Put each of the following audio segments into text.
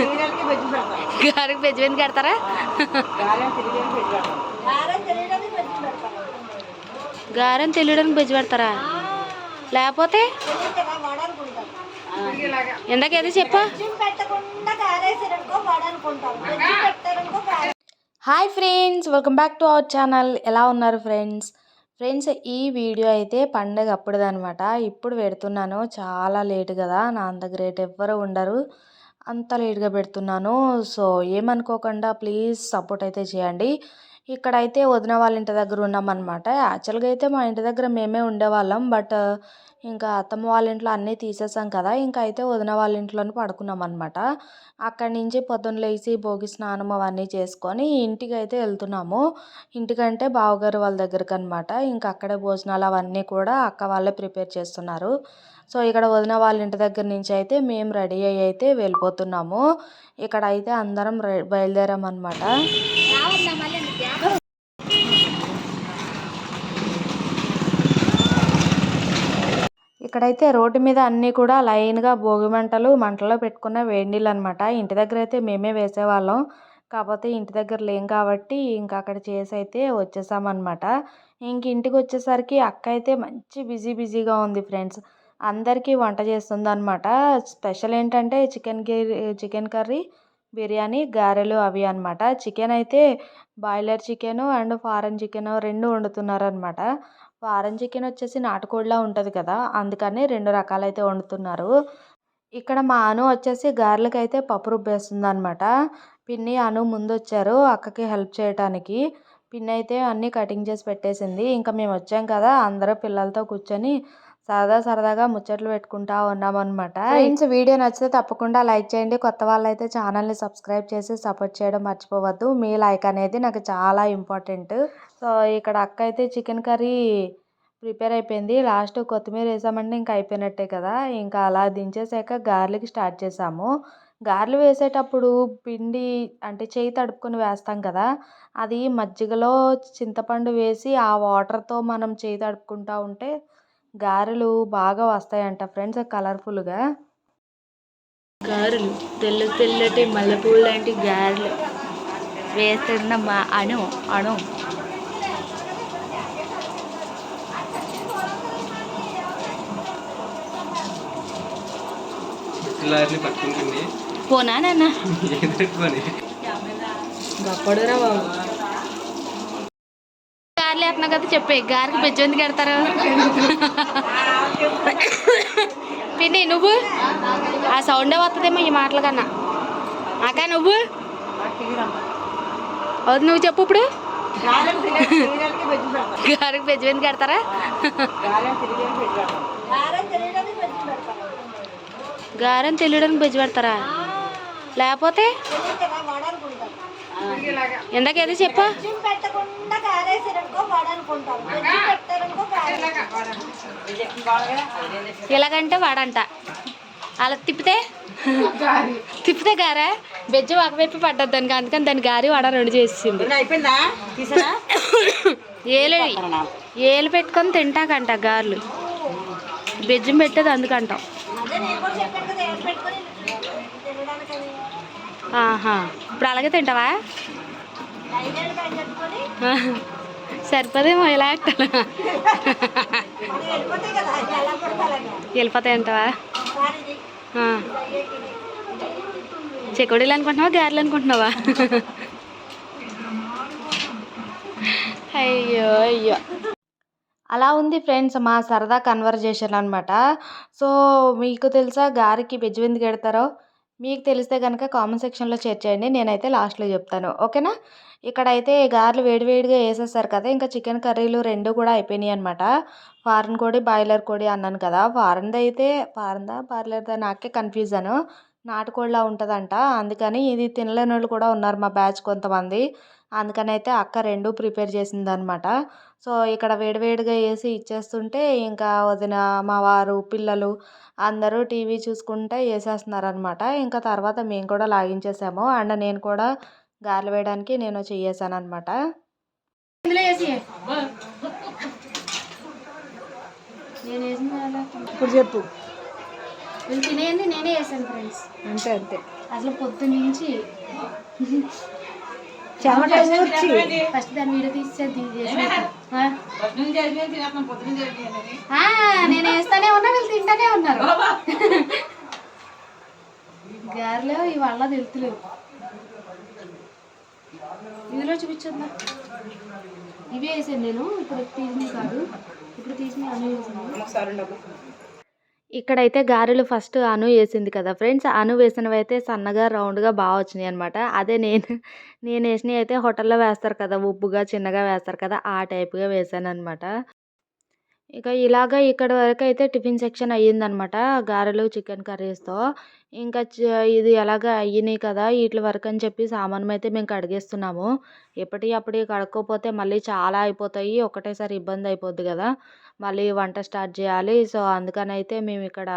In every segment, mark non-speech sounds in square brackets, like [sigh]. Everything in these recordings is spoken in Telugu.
తిరగడానికి బజ్జి గారికి కడతారా? గారెలు తెలియడానికి బెజ్ పెడతారా? లేకపోతే? తెలియదుగా వాడనుకుంటాం ఇందాక ఏదో చెప్పా? Hi friends welcome back to our channel. ఎలా ఉన్నారు ఫ్రెండ్స్? ఫ్రెండ్స్ ఈ వీడియో అయితే పండగ అప్పుడుదనమాట ఇప్పుడు పెడుతున్నాను. చాలా లేట్ కదా నా అంత గ్రేట్ ఎవ్వరు ఉండరు. అంత లేట్గా పెడుతున్నాను. సో ఏమనుకోకుండా ప్లీజ్ సపోర్ట్ అయితే చేయండి. ఇక్కడైతే వదిన వాళ్ళ ఇంటి దగ్గర ఉన్నామన్నమాట. యాక్చువల్గా అయితే మా ఇంటి దగ్గర మేమే ఉండేవాళ్ళం. బట్ ఇంకా అత్తమ్మ వాళ్ళ ఇంట్లో అన్నీ తీసేసాం కదా! ఇంకా అయితే వదిన వాళ్ళ ఇంట్లోనే పడుకున్నాం అనమాట అక్కడి నుంచి పొద్దున్న లేచి భోగి స్నానం అవన్నీ చేసుకొని ఇంటికి అయితే వెళ్తున్నాము. ఇంటికంటే బావగారు వాళ్ళ దగ్గరికి అనమాట ఇంకా అక్కడే భోజనాలు అవన్నీ కూడా అక్క వాళ్ళే ప్రిపేర్ చేస్తున్నారు. సో ఇక్కడ వదిన వాళ్ళ ఇంటి దగ్గర నుంచి అయితే మేము రెడీ అయ్యి అయితే వెళ్ళిపోతున్నాము. ఇక్కడ అయితే అందరం బయలుదేరాం అనమాట ఇక్కడైతే రోడ్డు మీద అన్నీ కూడా లైన్గా భోగి మంటలు మంటలో పెట్టుకున్న వేడి నీళ్ళు అనమాట ఇంటి దగ్గర అయితే మేమే వేసేవాళ్ళం. కాకపోతే ఇంటి దగ్గర లేం కాబట్టి ఇంకా అక్కడ చేసి అయితే వచ్చేసామన్నమాట. ఇంక ఇంటికి వచ్చేసరికి అక్క అయితే మంచి బిజీ బిజీగా ఉంది ఫ్రెండ్స్. అందరికీ వంట చేస్తుంది అనమాట స్పెషల్ ఏంటంటే చికెన్ గిరి చికెన్ కర్రీ బిర్యానీ గారెలు అవి అనమాట చికెన్ అయితే boiler chicken and foreign chicken రెండు వండుతున్నారు అనమాట ఫారెన్ చికెన్ వచ్చేసి నాటుకోడిలా ఉంటుంది కదా అందుకని రెండు రకాలైతే వండుతున్నారు. ఇక్కడ మా అను వచ్చేసి గారెలకు అయితే పప్పు రుబ్బేస్తుంది అనమాట పిన్ని అను ముందు వచ్చారు అక్కకి హెల్ప్ చేయడానికి పిన్ని అయితే అన్నీ కటింగ్ చేసి పెట్టేసింది. ఇంకా మేము వచ్చాం కదా అందరూ పిల్లలతో కూర్చొని సరదా సరదాగా ముచ్చట్లు పెట్టుకుంటా ఉన్నామన్నమాట. ఫ్రెండ్స్ వీడియో నచ్చితే తప్పకుండా లైక్ చేయండి. కొత్త వాళ్ళైతే ఛానల్ని సబ్స్క్రైబ్ చేసి సపోర్ట్ చేయడం మర్చిపోవద్దు. మీ లైక్ అనేది నాకు చాలా ఇంపార్టెంట్. సో ఇక్కడ అక్క అయితే చికెన్ కర్రీ ప్రిపేర్ అయిపోయింది. లాస్ట్ కొత్తిమీర వేసామంటే ఇంకా అయిపోయినట్టే కదా. ఇంకా అలా దించేసాక గార్లిక్ స్టార్ట్ చేసాము. గారెలు వేసేటప్పుడు పిండి అంటే చేయి తడుపుకొని వేస్తాం కదా. అది మజ్జిగలో చింతపండు వేసి ఆ వాటర్తో మనం చేయి తడుపుకుంటా ఉంటే గారెలు బాగా వస్తాయంట ఫ్రెండ్స్ కలర్ఫుల్గా. గారెలు తెల్ల తెల్లటి మల్లెపూలు లాంటి గారెలు వేస్తున్న మా అణు అణు పోనా నాన్న? [laughs] గప్పడురా బాబు. గారెలు కదా చెప్పే గారికి బెజ్జు ఎందుకు కడతారు పిన్ని నువ్వు? ఆ సౌండే వస్తుందేమో ఈ మాటల కన్నా. అక్క నువ్వు? అవును నువ్వు చెప్పు ఇప్పుడు. గారికి బెజ్జు ఎందుకు కడతారా తెలియడానికి గారని తెలియడానికి బెజ్జు పెడతారా? లేకపోతే? ఇందాక ఏదో చెప్పా. ఇలాగంటే వాడంట. అలా తిప్పితే? తిప్పితే గారా? బెజ్జు ఒకవైపు పడ్డది దానికి అందుకని దాని గారి వాడ రెండు చేసింది. ఏమన్నా అయిపోయిందా? తీసారా? ఏలు ఏలు పెట్టుకొని తింటాకంట గారెలు. బెజ్జం పెట్టేది అందుకంటాం. ఆహా. ఇప్పుడు అలాగే తింటావా? సరిపోదేమో ఇలా వెళ్ళిపోతాయి ఎలా అంటావా చెకోడీలు అనుకుంటున్నావా గారెలు అనుకుంటున్నావా? అయ్యో అయ్యో. అలా ఉంది ఫ్రెండ్స్ మా సరదా కన్వర్జేషన్ అనమాట సో మీకు తెలుసా గారికి బెజ్జు ఎందుకు మీకు తెలిస్తే కనుక కామెంట్ సెక్షన్లో షేర్ చేయండి. నేనైతే లాస్ట్లో చెప్తాను. ఓకేనా? ఇక్కడైతే గారెలు వేడివేడిగా వేసేస్తారు కదా ఇంకా చికెన్ కర్రీలు రెండు కూడా అయిపోయినాయి అనమాట ఫారెన్ కోడి బాయిలర్ కోడి అన్నాను కదా ఫారెన్ది అయితే ఫారెన్దా బాయిలర్దా నాకే కన్ఫ్యూజన్ నాటుకోడిలా ఉంటుందంట. అందుకని ఇది తినలేని వాళ్ళు కూడా ఉన్నారు మా బ్యాచ్ కొంతమంది. అందుకని అయితే అక్క రెండు ప్రిపేర్ చేసిందనమాట. సో ఇక్కడ వేడివేడిగా వేసి ఇచ్చేస్తుంటే ఇంకా వదిన మా వారు పిల్లలు అందరూ టీవీ చూసుకుంటే వేసేస్తున్నారు అనమాట ఇంకా తర్వాత మేము కూడా లాగించేసాము. అండ్ నేను కూడా గారెలు వేయడానికి నేను చెయ్యేసాను అనమాట ఇప్పుడు చెప్పు. తినేయండి నేనే వేసాను ఫ్రెండ్స్. అంతే అంతే. అసలు పొద్దున్న నుంచి చెమట ఊర్చి. ఫస్ట్ దాని వీడియో తీసేది నేను వేస్తానే ఉన్నా వీళ్ళు తింటానే ఉన్నారు. గారెలు ఇవాళ తెలుతులేవు. ఇందులో చూపించద్దా? ఇవే వేసాను నేను ఇప్పుడు తీసినవి కాదు. ఇప్పుడు తీసినవి అన్నీ వేసాను. ఇక్కడైతే గారెలు ఫస్ట్ అను వేసింది కదా ఫ్రెండ్స్. అను వేసినవి అయితే సన్నగా రౌండ్గా బాగా వచ్చినాయి అనమాట అదే నేను నేను వేసినవి అయితే హోటల్లో వేస్తారు కదా ఉప్పుగా చిన్నగా వేస్తారు కదా ఆ టైప్గా వేసాను అనమాట ఇక ఇలాగ ఇక్కడ వరకు అయితే టిఫిన్ సెక్షన్ అయ్యిందనమాట గారెలు చికెన్ కర్రీస్తో. ఇంకా ఇది ఎలాగ అయ్యినాయి కదా వీటి వరకు అని చెప్పి సామాను అయితే మేము కడిగేస్తున్నాము. ఎప్పటి అప్పుడు కడుక్కోపోతే మళ్ళీ చాలా అయిపోతాయి ఒకటేసారి ఇబ్బంది అయిపోద్ది కదా. మళ్ళీ వంట స్టార్ట్ చేయాలి సో అందుకని అయితే మేము ఇక్కడ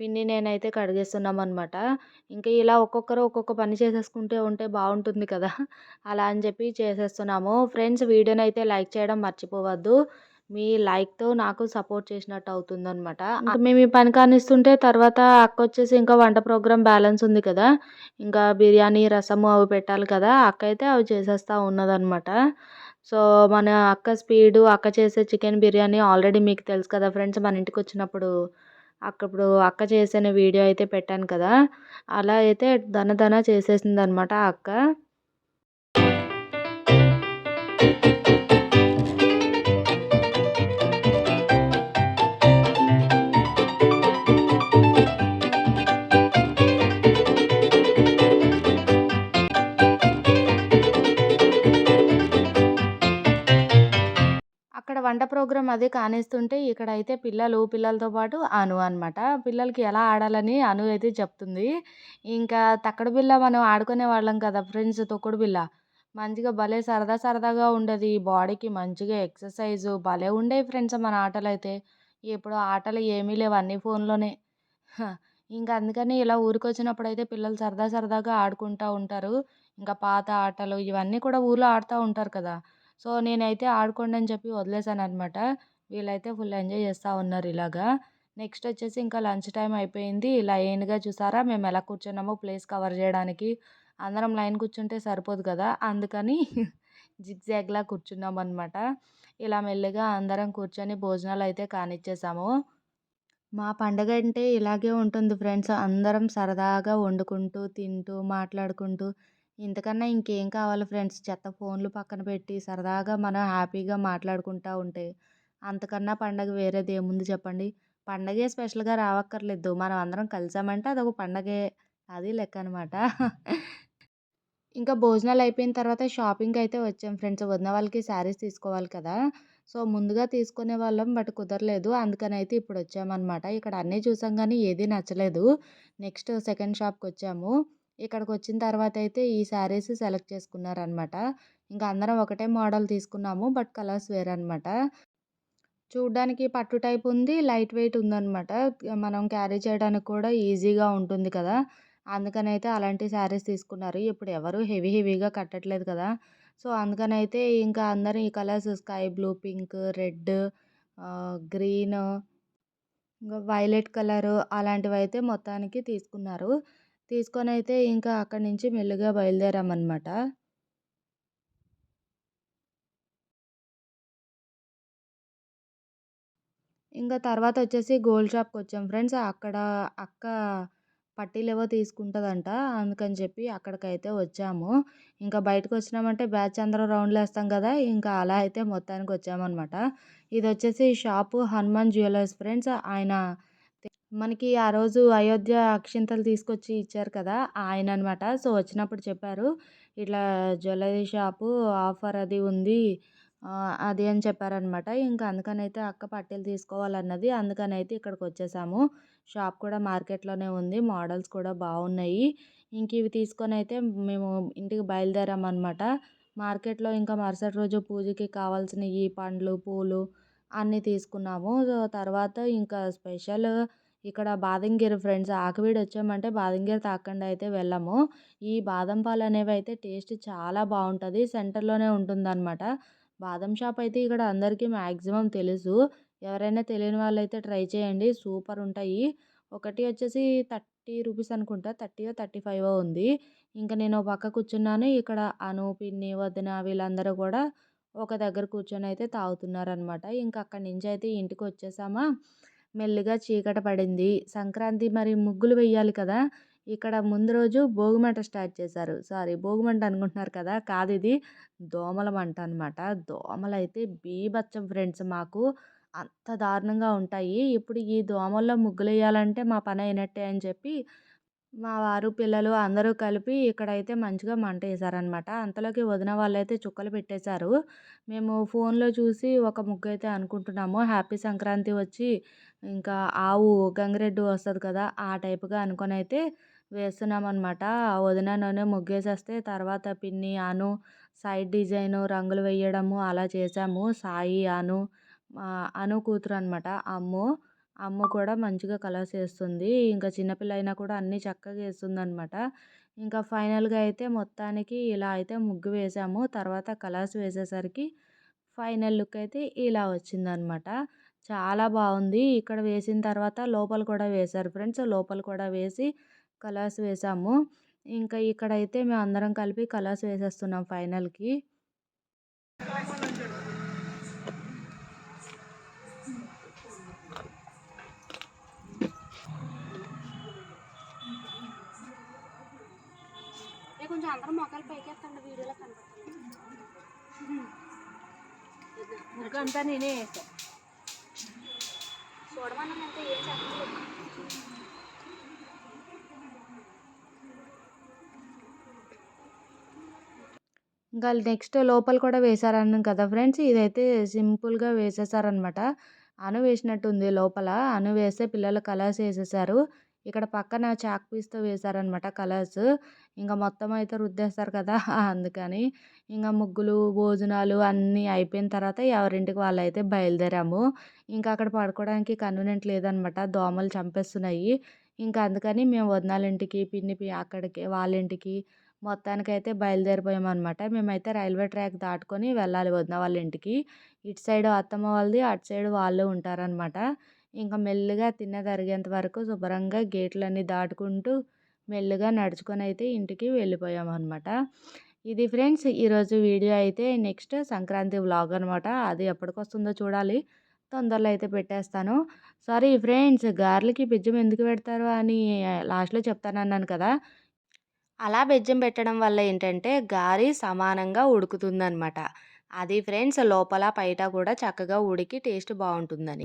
పిండి నేనైతే కడిగేస్తున్నాం అనమాట ఇంకా ఇలా ఒక్కొక్కరు ఒక్కొక్క పని చేసేసుకుంటే ఉంటే బాగుంటుంది కదా అలా అని చెప్పి చేసేస్తున్నాము. ఫ్రెండ్స్ వీడియోని అయితే లైక్ చేయడం మర్చిపోవద్దు. మీ లైక్తో నాకు సపోర్ట్ చేసినట్టు అవుతుందన్నమాట. ఇంకా మేము ఈ పని కానిస్తుంటే తర్వాత అక్క వచ్చేసి ఇంకా వంట ప్రోగ్రామ్ బ్యాలెన్స్ ఉంది కదా ఇంకా బిర్యానీ రసము అవి పెట్టాలి కదా అక్క అయితే అవి చేసేస్తూ ఉన్నదన్నమాట. సో మన అక్క స్పీడు అక్క చేసే చికెన్ బిర్యానీ ఆల్రెడీ మీకు తెలుసు కదా ఫ్రెండ్స్ మన ఇంటికి వచ్చినప్పుడు అక్కప్పుడు అక్క చేసిన వీడియో అయితే పెట్టాను కదా అలా అయితే దన దన చేసేసింది అనమాట అక్క. అక్కడ వంట ప్రోగ్రాం అది కానిస్తుంటే ఇక్కడ అయితే పిల్లలు పిల్లలతో పాటు అను అనమాట పిల్లలకి ఎలా ఆడాలని అను అయితే చెప్తుంది. ఇంకా తక్కడు బిల్ల మనం ఆడుకునే వాళ్ళం కదా ఫ్రెండ్స్ తొక్కుడు బిల్ల మంచిగా భలే సరదా సరదాగా ఉండేది. బాడీకి మంచిగా ఎక్సర్సైజ్ భలే ఉండేవి ఫ్రెండ్స్ మన ఆటలు అయితే ఇప్పుడు ఆటలు ఏమీ లేవు అన్నీ ఫోన్లోనే. ఇంకా అందుకని ఇలా ఊరికి వచ్చినప్పుడు అయితే పిల్లలు సరదా సరదాగా ఆడుకుంటూ ఉంటారు. ఇంకా పాత ఆటలు ఇవన్నీ కూడా ఊర్లో ఆడుతూ ఉంటారు కదా. సో నేనైతే ఆడుకోండి అని చెప్పి వదిలేసాను అనమాట వీళ్ళైతే ఫుల్ ఎంజాయ్ చేస్తూ ఉన్నారు ఇలాగా. నెక్స్ట్ వచ్చేసి ఇంకా లంచ్ టైం అయిపోయింది. లైన్గా చూసారా? మేము ఎలా కూర్చున్నామో ప్లేస్ కవర్ చేయడానికి. అందరం లైన్ కూర్చుంటే సరిపోదు కదా? అందుకని జిగ్జాగ్లా కూర్చున్నాం అనమాట ఇలా మెల్లిగా అందరం కూర్చొని భోజనాలు అయితే కానిచ్చేసాము. మా పండగ అంటే ఇలాగే ఉంటుంది ఫ్రెండ్స్. అందరం సరదాగా వండుకుంటూ తింటూ మాట్లాడుకుంటూ ఇంతకన్నా ఇంకేం కావాలి ఫ్రెండ్స్? చెత్త ఫోన్లు పక్కన పెట్టి సరదాగా మనం హ్యాపీగా మాట్లాడుకుంటూ ఉంటే అంతకన్నా పండగ వేరేది ఏముంది చెప్పండి? పండగే స్పెషల్గా రావక్కర్లేదు. మనం అందరం కలిసామంటే అదొక పండగే అది లెక్క అనమాట ఇంకా భోజనాలు అయిపోయిన తర్వాత షాపింగ్ అయితే వచ్చాం ఫ్రెండ్స్. వదిన వాళ్ళకి శారీస్ తీసుకోవాలి కదా. సో ముందుగా తీసుకునే వాళ్ళం బట్ కుదరలేదు. అందుకని అయితే ఇప్పుడు వచ్చామన్నమాట. ఇక్కడ అన్నీ చూసాం కానీ ఏది నచ్చలేదు. నెక్స్ట్ సెకండ్ షాప్కి వచ్చాము. ఇక్కడికి వచ్చిన తర్వాత అయితే ఈ శారీస్ సెలెక్ట్ చేసుకున్నారనమాట. ఇంకా అందరం ఒకటే మోడల్ తీసుకున్నాము బట్ కలర్స్ వేరనమాట. అనమాట చూడ్డానికి పట్టు టైప్ ఉంది లైట్ వెయిట్ ఉందనమాట. మనం క్యారీ చేయడానికి కూడా ఈజీగా ఉంటుంది కదా. అందుకని అయితే అలాంటి శారీస్ తీసుకున్నారు. ఇప్పుడు ఎవరు హెవీ హెవీగా కట్టట్లేదు కదా. సో అందుకని అయితే ఇంకా అందరం ఈ colours sky blue pink red green ఇంకా వైలెట్ కలర్ అలాంటివి అయితే మొత్తానికి తీసుకున్నారు. తీసుకొని అయితే ఇంకా అక్కడి నుంచి మెల్లగా బయలుదేరామన్నమాట. ఇంకా తర్వాత వచ్చేసి గోల్డ్ షాప్కి వచ్చాం ఫ్రెండ్స్. అక్కడ అక్క పట్టీలు ఏవో తీసుకుంటుందంట. అందుకని చెప్పి అక్కడికైతే వచ్చాము. ఇంకా బయటకు వచ్చినామంటే బ్యాచ్ అందరం రౌండ్లు వేస్తాం కదా! ఇంకా అలా అయితే మొత్తానికి వచ్చామన్నమాట. ఇది వచ్చేసి షాపు హనుమాన్ జ్యువెలర్స్ ఫ్రెండ్స్. ఆయన మనకి ఆ రోజు అయోధ్య అక్షింతలు తీసుకొచ్చి ఇచ్చారు కదా! ఆయన అనమాట సో వచ్చినప్పుడు చెప్పారు ఇట్లా జ్యువెలరీ షాపు ఆఫర్ అది ఉంది అది అని చెప్పారనమాట. ఇంకా అందుకనైతే అక్క పట్టీలు తీసుకోవాలన్నది. అందుకనైతే ఇక్కడికి వచ్చేసాము. షాప్ కూడా మార్కెట్లోనే ఉంది. మోడల్స్ కూడా బాగున్నాయి. ఇంక ఇవి తీసుకొని అయితే మేము ఇంటికి బయలుదేరామన్నమాట మార్కెట్లో ఇంకా మరుసటి రోజు పూజకి కావాల్సిన ఈ పండ్లు పూలు అన్నీ తీసుకున్నాము. సో తర్వాత ఇంకా స్పెషల్ ఇక్కడ బాదంగిరి ఫ్రెండ్స్ ఆకివీడు వచ్చామంటే బాదంగిరి తాకుండా అయితే వెళ్ళాము. ఈ బాదం పాలు అనేవి అయితే టేస్ట్ చాలా బాగుంటుంది సెంటర్లోనే ఉంటుందన్నమాట. బాదం షాప్ అయితే ఇక్కడ అందరికీ మ్యాక్సిమం తెలుసు. ఎవరైనా తెలియని వాళ్ళు అయితే ట్రై చేయండి. సూపర్ ఉంటాయి. ఒకటి వచ్చేసి థర్టీ రూపీస్ అనుకుంటా. థర్టీ థర్టీ ఫైవ్ ఉంది. ఇంకా నేను పక్క కూర్చున్నాను. ఇక్కడ అను పిన్ని వదిన వీళ్ళందరూ కూడా ఒక దగ్గర కూర్చొని అయితే తాగుతున్నారనమాట ఇంకా అక్కడి నుంచి అయితే ఇంటికి వచ్చేసామా మెల్లిగా చీకట పడింది. సంక్రాంతి మరి ముగ్గులు వేయాలి కదా! ఇక్కడ ముందు రోజు భోగిమంట స్టార్ట్ చేశారు. సారీ భోగిమంట అనుకుంటున్నారు కదా! కాదు ఇది దోమల మంట అనమాట దోమలు అయితే బీభత్సం ఫ్రెండ్స్ మాకు. అంత దారుణంగా ఉంటాయి. ఇప్పుడు ఈ దోమల్లో ముగ్గులు వేయాలంటే మా పని అయినట్టే అని చెప్పి మా వారు పిల్లలు అందరూ కలిపి ఇక్కడైతే మంచిగా మంట వేశారనమాట అంతలోకి వదిన వాళ్ళైతే చుక్కలు పెట్టేశారు. మేము ఫోన్లో చూసి ఒక ముగ్గు అయితే అనుకుంటున్నాము. హ్యాపీ సంక్రాంతి వచ్చి ఇంకా ఆవు గంగిరెడ్డు వస్తుంది కదా ఆ టైప్గా అనుకొని అయితే వేస్తున్నాం అనమాట వదిన ముగ్గేసేస్తే తర్వాత పిన్ని అను సైడ్ డిజైన్ రంగులు వేయడము అలా చేసాము సాయి అను అను కూతురు అనమాట అమ్ము! అమ్మ కూడా మంచిగా కలర్స్ వేస్తుంది. ఇంకా చిన్నపిల్ల అయినా కూడా అన్నీ చక్కగా వేస్తుంది అనమాట ఇంకా ఫైనల్గా అయితే మొత్తానికి ఇలా అయితే ముగ్గు వేసాము. తర్వాత కలర్స్ వేసేసరికి ఫైనల్ లుక్ అయితే ఇలా వచ్చిందనమాట చాలా బాగుంది. ఇక్కడ వేసిన తర్వాత లోపల కూడా వేశారు ఫ్రెండ్స్. లోపల కూడా వేసి కలర్స్ వేసాము. ఇంకా ఇక్కడైతే మేము అందరం కలిపి కలర్స్ వేసేస్తున్నాం ఫైనల్కి. అందరం మొక్కలు వీడియోలో కనపడుతుంది. ముగ్గు అంతా నేనే వేసాను అంటే ఏం చెప్పలేదు. ఇంకా నెక్స్ట్ లోపల కూడా వేశారన్నాను కదా ఫ్రెండ్స్ ఇదైతే సింపుల్గా వేసేసారనమాట అను వేసినట్టుంది లోపల అను వేస్తే పిల్లలు కలర్స్ వేసేసారు. ఇక్కడ పక్కన చాక్ పీస్తో వేశారనమాట కలర్స్. ఇంకా మొత్తం అయితే రుద్దేస్తారు కదా [laughs] అందుకని ఇంకా ముగ్గులు భోజనాలు అన్నీ అయిపోయిన తర్వాత ఎవరింటికి వాళ్ళు అయితే బయలుదేరాము. ఇంకా అక్కడ పడుకోవడానికి కన్వీనెంట్ లేదనమాట. దోమలు చంపేస్తున్నాయి. ఇంకా అందుకని మేము వదినాల ఇంటికి పిన్ని పి- అక్కడికి వాళ్ళ ఇంటికి మొత్తానికైతే బయలుదేరిపోయామన్నమాట మేమైతే రైల్వే ట్రాక్ దాటుకొని వెళ్ళాలి వదిన వాళ్ళ ఇంటికి ఇటు సైడ్ అత్తమ్మ వాళ్ళది అటు సైడ్ వాళ్ళు ఉంటారనమాట. ఇంకా మెల్లగా తిన్న తరిగేంత వరకు శుభ్రంగా గేట్లన్నీ దాటుకుంటూ మెల్లగా నడుచుకొని అయితే ఇంటికి వెళ్ళిపోయామన్నమాట ఇది ఫ్రెండ్స్ ఈరోజు వీడియో అయితే నెక్స్ట్ సంక్రాంతి వ్లాగ్ అనమాట. అది ఎప్పటికొస్తుందో చూడాలి. తొందరలో అయితే పెట్టేస్తాను. సారీ ఫ్రెండ్స్ గార్లకి బెజ్జం ఎందుకు పెడతారు అని లాస్ట్లో చెప్తానన్నాను కదా. అలా బెజ్జం పెట్టడం వల్ల ఏంటంటే గారి సమానంగా ఉడుకుతుందనమాట. అది ఫ్రెండ్స్ లోపల బయట కూడా చక్కగా ఉడికి టేస్ట్ బాగుంటుందని.